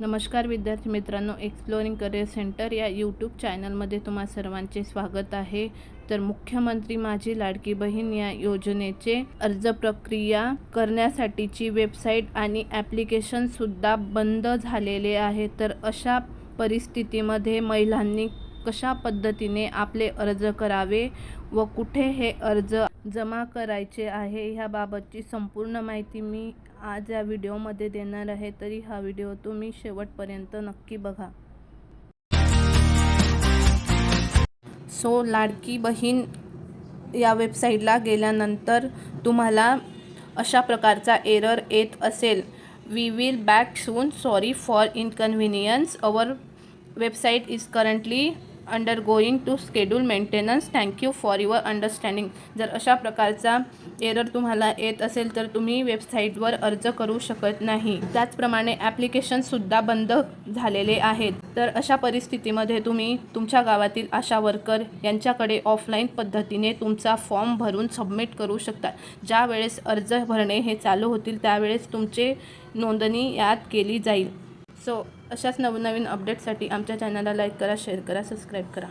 नमस्कार विद्यार्थी मित्रांनो एक्सप्लोरिंग करिअर सेंटर या यूट्यूब चॅनलमध्ये तुम्हा सर्वांचे स्वागत आहे. तर मुख्यमंत्री माझी लाडकी बहीण या योजनेचे अर्ज प्रक्रिया करण्यासाठीची वेबसाईट आणि ॲप्लिकेशनसुद्धा बंद झालेले आहे. तर अशा परिस्थितीमध्ये महिलांनी कशा पद्धतीने आपले अर्ज करावे व कुठे हे अर्ज जमा करायचे आहे. ह्याबाबतची संपूर्ण माहिती मी आज या व्हिडिओमध्ये देणार आहे. तरी हा व्हिडिओ तुम्ही शेवटपर्यंत नक्की बघा. सो लाडकी बहीण या वेबसाईटला गेल्यानंतर तुम्हाला अशा प्रकारचा एरर येत असेल. We will back soon sorry for inconvenience our website is currently under going to schedule maintenance thank you for your understanding जर अशा प्रकारचा एरर तुम्हाला येत असेल तर तुम्ही वेबसाईटवर अर्ज करू शकत नाही. त्याचप्रमाणे ॲप्लिकेशनसुद्धा बंद झालेले आहेत. तर अशा परिस्थितीमध्ये तुम्ही तुमच्या गावातील आशा वर्कर यांच्याकडे ऑफलाईन पद्धतीने तुमचा फॉर्म भरून सबमिट करू शकता. ज्या वेळेस अर्ज भरणे हे चालू होतील त्यावेळेस तुमचे नोंदणी यात केली जाईल. सो अशाच नवनवीन अपडेटसाठी आमच्या चॅनलला लाईक करा शेअर करा सबस्क्राईब करा.